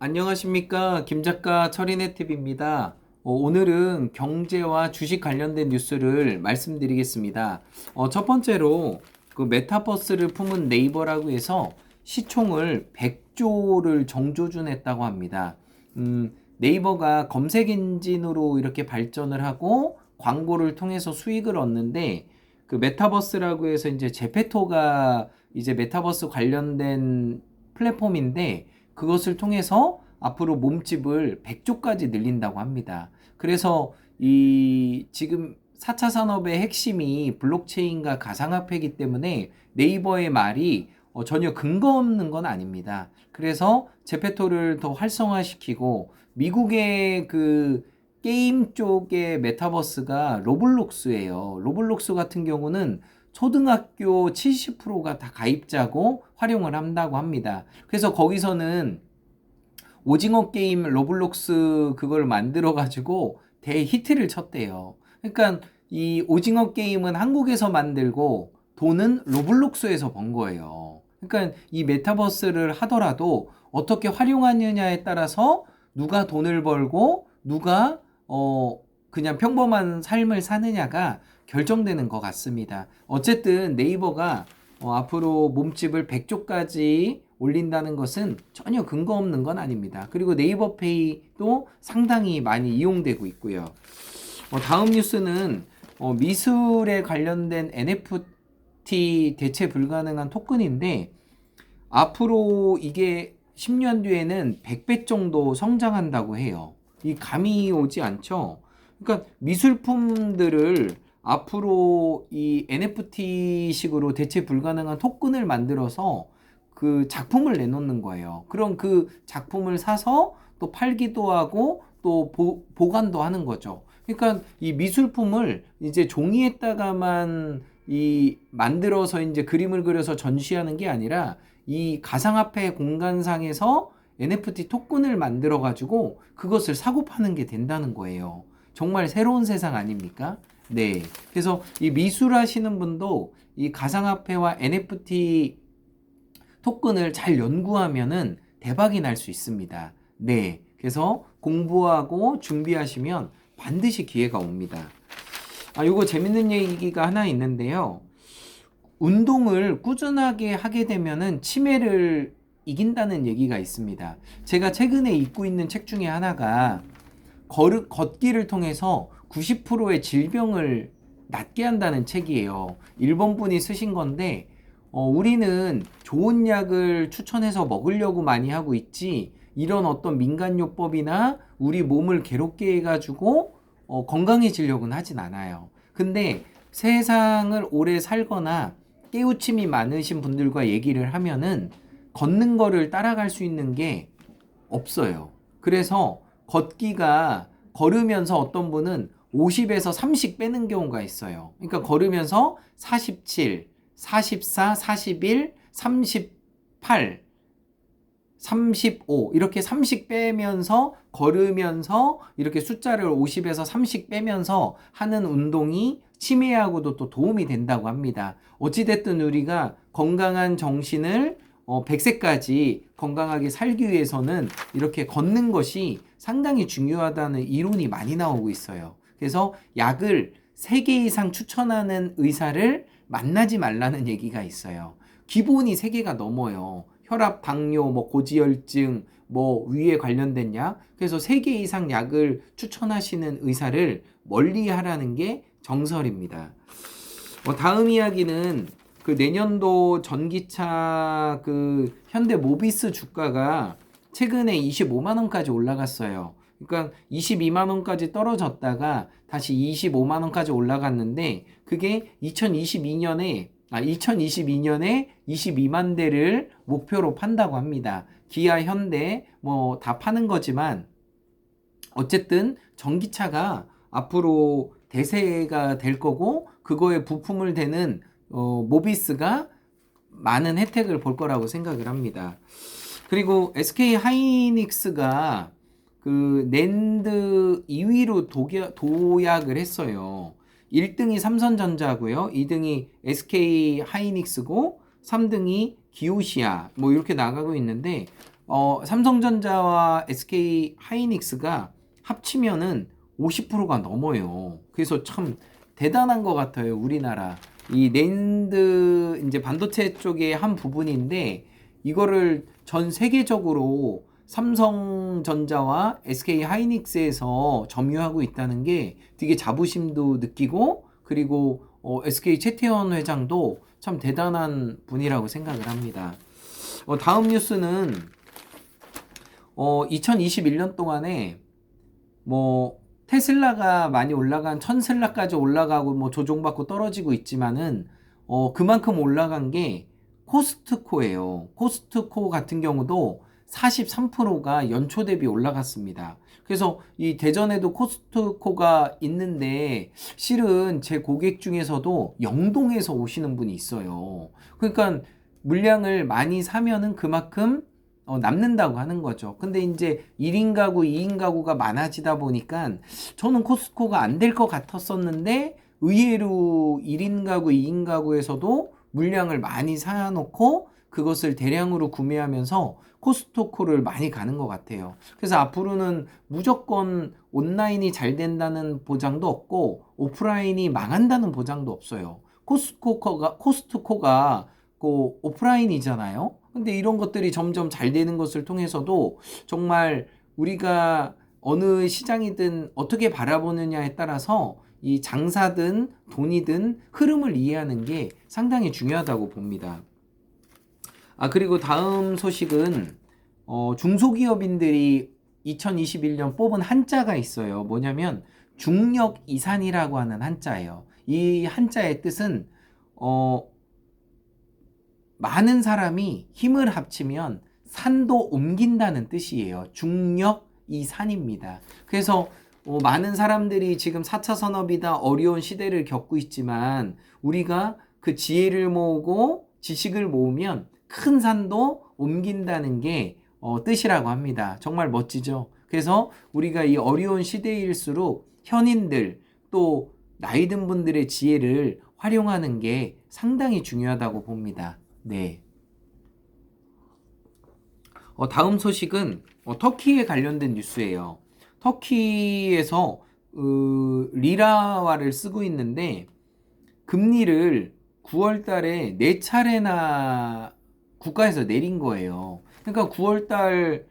안녕하십니까. 김 작가 철인의 팁입니다. 어, 오늘은 경제와 주식 관련된 뉴스를 말씀드리겠습니다. 어, 첫 번째로 그 메타버스를 품은 네이버라고 해서 시총을 100조를 정조준했다고 합니다. 음, 네이버가 검색 엔진으로 이렇게 발전을 하고 광고를 통해서 수익을 얻는데 그 메타버스라고 해서 이제 제페토가 이제 메타버스 관련된 플랫폼인데 그것을 통해서 앞으로 몸집을 100조까지 늘린다고 합니다. 그래서 이 지금 4차 산업의 핵심이 블록체인과 가상화폐이기 때문에 네이버의 말이 어, 전혀 근거 없는 건 아닙니다. 그래서 제페토를 더 활성화시키고 미국의 그 게임 쪽의 메타버스가 로블록스예요. 로블록스 같은 경우는 초등학교 70%가 다 가입자고 활용을 한다고 합니다. 그래서 거기서는 오징어 게임 로블록스 그걸 만들어 가지고 대히트를 쳤대요. 그러니까 이 오징어 게임은 한국에서 만들고 돈은 로블록스에서 번 거예요. 그러니까 이 메타버스를 하더라도 어떻게 활용하느냐에 따라서 누가 돈을 벌고 누가 어 그냥 평범한 삶을 사느냐가 결정되는 것 같습니다. 어쨌든 네이버가 어, 앞으로 몸집을 100조까지 올린다는 것은 전혀 근거 없는 건 아닙니다. 그리고 네이버 페이도 상당히 많이 이용되고 있고요. 어, 다음 뉴스는 어, 미술에 관련된 NFT 대체 불가능한 토큰인데 앞으로 이게 10년 뒤에는 100배 정도 성장한다고 해요. 이 감이 오지 않죠? 그러니까 미술품들을 앞으로 이 NFT식으로 대체 불가능한 토큰을 만들어서 그 작품을 내놓는 거예요. 그럼 그 작품을 사서 또 팔기도 하고 또 보, 보관도 하는 거죠. 그러니까 이 미술품을 이제 종이에다가만 이 만들어서 이제 그림을 그려서 전시하는 게 아니라 이 가상화폐 공간상에서 NFT 토큰을 만들어 가지고 그것을 사고 파는 게 된다는 거예요. 정말 새로운 세상 아닙니까? 네. 그래서 이 미술 하시는 분도 이 가상화폐와 NFT 토큰을 잘 연구하면은 대박이 날 수 있습니다. 네. 그래서 공부하고 준비하시면 반드시 기회가 옵니다. 아, 요거 재밌는 얘기가 하나 있는데요. 운동을 꾸준하게 하게 되면은 치매를 이긴다는 얘기가 있습니다. 제가 최근에 읽고 있는 책 중에 하나가 걸, 걷기를 통해서 90%의 질병을 낫게 한다는 책이에요. 일본 분이 쓰신 건데, 어, 우리는 좋은 약을 추천해서 먹으려고 많이 하고 있지, 이런 어떤 민간요법이나 우리 몸을 괴롭게 해가지고 어, 건강해지려고는 하진 않아요. 근데 세상을 오래 살거나 깨우침이 많으신 분들과 얘기를 하면은 걷는 거를 따라갈 수 있는 게 없어요. 그래서 걷기가 걸으면서 어떤 분은 50에서 30 빼는 경우가 있어요. 그러니까 걸으면서 47, 44, 41, 38, 35 이렇게 30 빼면서 걸으면서 이렇게 숫자를 50에서 30 빼면서 하는 운동이 치매하고도 또 도움이 된다고 합니다. 어찌됐든 우리가 건강한 정신을 어, 100세까지 건강하게 살기 위해서는 이렇게 걷는 것이 상당히 중요하다는 이론이 많이 나오고 있어요. 그래서 약을 3개 이상 추천하는 의사를 만나지 말라는 얘기가 있어요. 기본이 3개가 넘어요. 혈압, 당뇨, 뭐 고지혈증, 뭐 위에 관련된 약. 그래서 3개 이상 약을 추천하시는 의사를 멀리 하라는 게 정설입니다. 뭐 다음 이야기는 그 내년도 전기차 그 현대 모비스 주가가 최근에 25만 원까지 올라갔어요. 그러니까 22만 원까지 떨어졌다가 다시 25만 원까지 올라갔는데 그게 2022년에 아 2022년에 22만 대를 목표로 판다고 합니다. 기아, 현대 뭐 다 파는 거지만 어쨌든 전기차가 앞으로 대세가 될 거고 그거에 부품을 대는 어, 모비스가 많은 혜택을 볼 거라고 생각을 합니다. 그리고 SK 하이닉스가 그 낸드 2위로 도야, 도약을 했어요. 1등이 삼성전자고요. 2등이 SK 하이닉스고 3등이 기오시아 뭐 이렇게 나가고 있는데 어, 삼성전자와 SK 하이닉스가 합치면은 50%가 넘어요. 그래서 참 대단한 것 같아요. 우리나라. 이 낸드 이제 반도체 쪽의 한 부분인데 이거를 전 세계적으로 삼성전자와 SK 하이닉스에서 점유하고 있다는 게 되게 자부심도 느끼고 그리고 어, SK 최태원 회장도 참 대단한 분이라고 생각을 합니다. 어, 다음 뉴스는 어, 2021년 동안에 뭐 테슬라가 많이 올라간 천슬라까지 올라가고 뭐 조종받고 떨어지고 있지만은 어, 그만큼 올라간 게 코스트코예요. 코스트코 같은 경우도 43%가 연초 대비 올라갔습니다. 그래서 이 대전에도 코스트코가 있는데 실은 제 고객 중에서도 영동에서 오시는 분이 있어요. 그러니까 물량을 많이 사면은 그만큼 어, 남는다고 하는 거죠. 근데 이제 1인 가구, 2인 가구가 많아지다 보니까 저는 코스트코가 안 될 것 같았었는데 의외로 1인 가구, 2인 가구에서도 물량을 많이 사놓고 그것을 대량으로 구매하면서 코스트코를 많이 가는 것 같아요. 그래서 앞으로는 무조건 온라인이 잘 된다는 보장도 없고 오프라인이 망한다는 보장도 없어요. 코스트코가 코스트코가 그 오프라인이잖아요. 근데 이런 것들이 점점 잘 되는 것을 통해서도 정말 우리가 어느 시장이든 어떻게 바라보느냐에 따라서 이 장사든 돈이든 흐름을 이해하는 게 상당히 중요하다고 봅니다. 아, 그리고 다음 소식은 어, 중소기업인들이 2021년 뽑은 한자가 있어요. 뭐냐면 중력 이산이라고 하는 한자예요. 이 한자의 뜻은 어, 많은 사람이 힘을 합치면 산도 옮긴다는 뜻이에요. 중력 이산입니다. 그래서 어, 많은 사람들이 지금 4차 산업이다 어려운 시대를 겪고 있지만 우리가 그 지혜를 모으고 지식을 모으면 큰 산도 옮긴다는 게 어, 뜻이라고 합니다. 정말 멋지죠? 그래서 우리가 이 어려운 시대일수록 현인들 또 나이 든 분들의 지혜를 활용하는 게 상당히 중요하다고 봅니다. 네. 어, 다음 소식은 어, 터키에 관련된 뉴스예요. 터키에서 어, 리라화를 쓰고 있는데 금리를 9월 달에 네 차례나 국가에서 내린 거예요. 그러니까 9월 달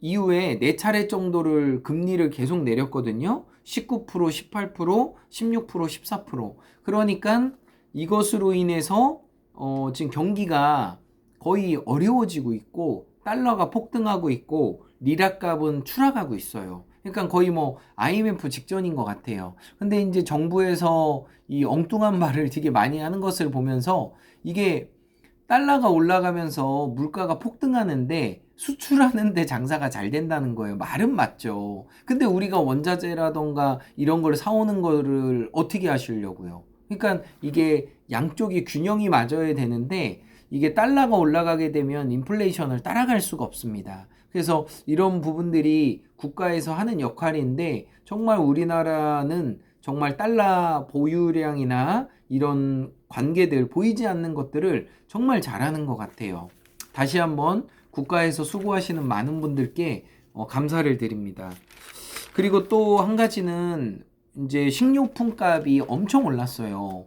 이후에 네 차례 정도를 금리를 계속 내렸거든요. 19%, 18%, 16%, 14%. 그러니까 이것으로 인해서 어, 지금 경기가 거의 어려워지고 있고 달러가 폭등하고 있고 리라 값은 추락하고 있어요. 그러니까 거의 뭐 IMF 직전인 것 같아요. 근데 이제 정부에서 이 엉뚱한 말을 되게 많이 하는 것을 보면서 이게 달러가 올라가면서 물가가 폭등하는데 수출하는데 장사가 잘 된다는 거예요. 말은 맞죠. 근데 우리가 원자재라던가 이런 걸 사오는 거를 어떻게 하시려고요? 그러니까 이게 양쪽이 균형이 맞아야 되는데 이게 달러가 올라가게 되면 인플레이션을 따라갈 수가 없습니다. 그래서 이런 부분들이 국가에서 하는 역할인데 정말 우리나라는 정말 달러 보유량이나 이런 관계들 보이지 않는 것들을 정말 잘하는 것 같아요. 다시 한번 국가에서 수고하시는 많은 분들께 어, 감사를 드립니다. 그리고 또 한 가지는 이제 식료품 값이 엄청 올랐어요.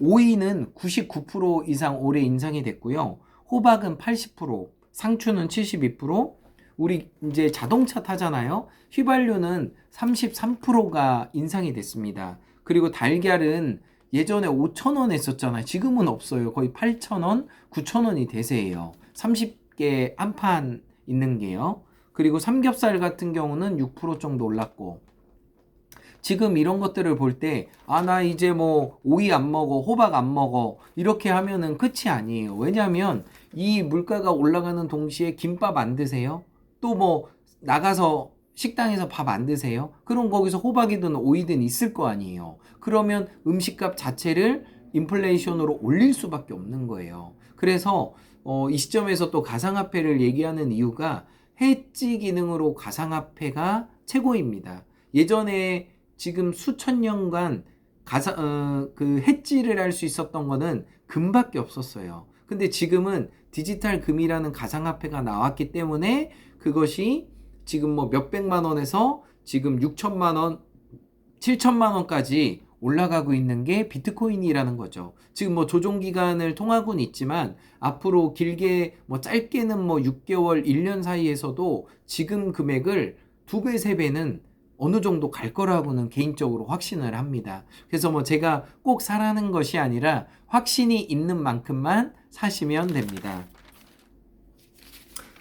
오이는 99% 이상 올해 인상이 됐고요. 호박은 80%, 상추는 72%, 우리 이제 자동차 타잖아요. 휘발유는 33%가 인상이 됐습니다. 그리고 달걀은 예전에 5,000원 했었잖아요. 지금은 없어요. 거의 8,000원, 9,000원이 대세예요. 30개 한 판 있는 게요. 그리고 삼겹살 같은 경우는 6% 정도 올랐고 지금 이런 것들을 볼 때, 아, 나 이제 뭐, 오이 안 먹어, 호박 안 먹어, 이렇게 하면은 끝이 아니에요. 왜냐하면 이 물가가 올라가는 동시에 김밥 안 드세요? 또 뭐, 나가서 식당에서 밥 안 드세요? 그럼 거기서 호박이든 오이든 있을 거 아니에요. 그러면 음식값 자체를 인플레이션으로 올릴 수밖에 없는 거예요. 그래서 어, 이 시점에서 또 가상화폐를 얘기하는 이유가 해지 기능으로 가상화폐가 최고입니다. 예전에 지금 수천 년간 가사, 어, 그 해지를 할 수 있었던 거는 금밖에 없었어요. 근데 지금은 디지털 금이라는 가상화폐가 나왔기 때문에 그것이 지금 뭐 몇백만 원에서 지금 6천만 원, 7천만 원까지 올라가고 있는 게 비트코인이라는 거죠. 지금 뭐 조종 기간을 통하고는 있지만 앞으로 길게 뭐 짧게는 뭐 6개월, 1년 사이에서도 지금 금액을 두 배, 세 배는 어느 정도 갈 거라고는 개인적으로 확신을 합니다. 그래서 뭐 제가 꼭 사라는 것이 아니라 확신이 있는 만큼만 사시면 됩니다.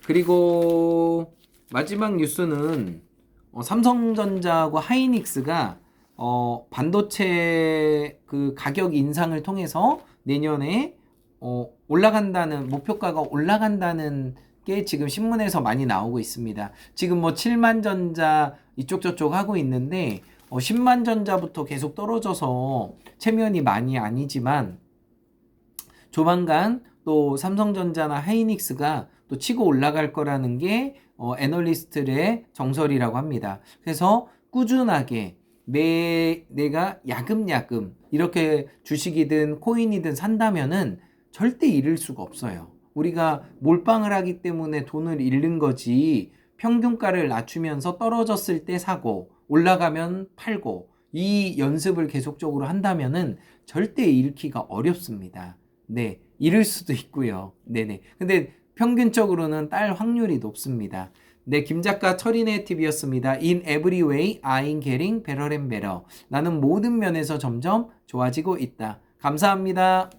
그리고 마지막 뉴스는 어, 삼성전자하고 하이닉스가 어, 반도체 그 가격 인상을 통해서 내년에 어, 올라간다는 목표가가 올라간다는 게 지금 신문에서 많이 나오고 있습니다. 지금 뭐 7만 전자 이쪽 저쪽 하고 있는데 어, 10만 전자부터 계속 떨어져서 체면이 많이 아니지만 조만간 또 삼성전자나 하이닉스가 또 치고 올라갈 거라는 게 어, 애널리스트의 정설이라고 합니다. 그래서 꾸준하게 매 내가 야금야금 이렇게 주식이든 코인이든 산다면은 절대 잃을 수가 없어요. 우리가 몰빵을 하기 때문에 돈을 잃는 거지 평균가를 낮추면서 떨어졌을 때 사고 올라가면 팔고 이 연습을 계속적으로 한다면은 절대 잃기가 어렵습니다. 네, 잃을 수도 있고요. 네네. 근데 평균적으로는 딸 확률이 높습니다. 네, 김 작가 철인의 팁이었습니다. In every way, I'm getting better and better. 나는 모든 면에서 점점 좋아지고 있다. 감사합니다.